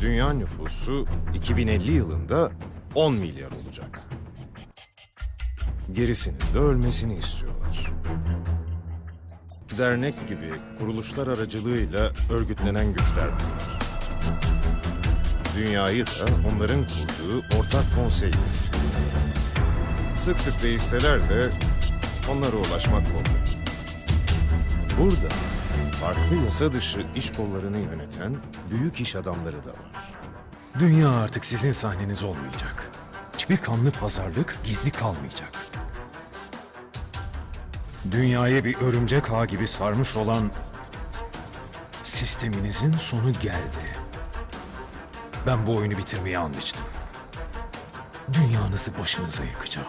dünya nüfusu 2050 yılında 10 milyar olacak. Gerisinin de ölmesini istiyorlar. Dernek gibi kuruluşlar aracılığıyla örgütlenen güçler bunlar. Dünyayı da onların kurduğu ortak konsey. Sık sık değişseler de onlara ulaşmak kolay. Burada farklı yasa dışı iş kollarını yöneten büyük iş adamları da var. Dünya artık sizin sahneniz olmayacak. Hiçbir kanlı pazarlık gizli kalmayacak. Dünyayı bir örümcek ağ gibi sarmış olan sisteminizin sonu geldi. Ben bu oyunu bitirmeyi and. Dünyanızı başınıza yıkacağım.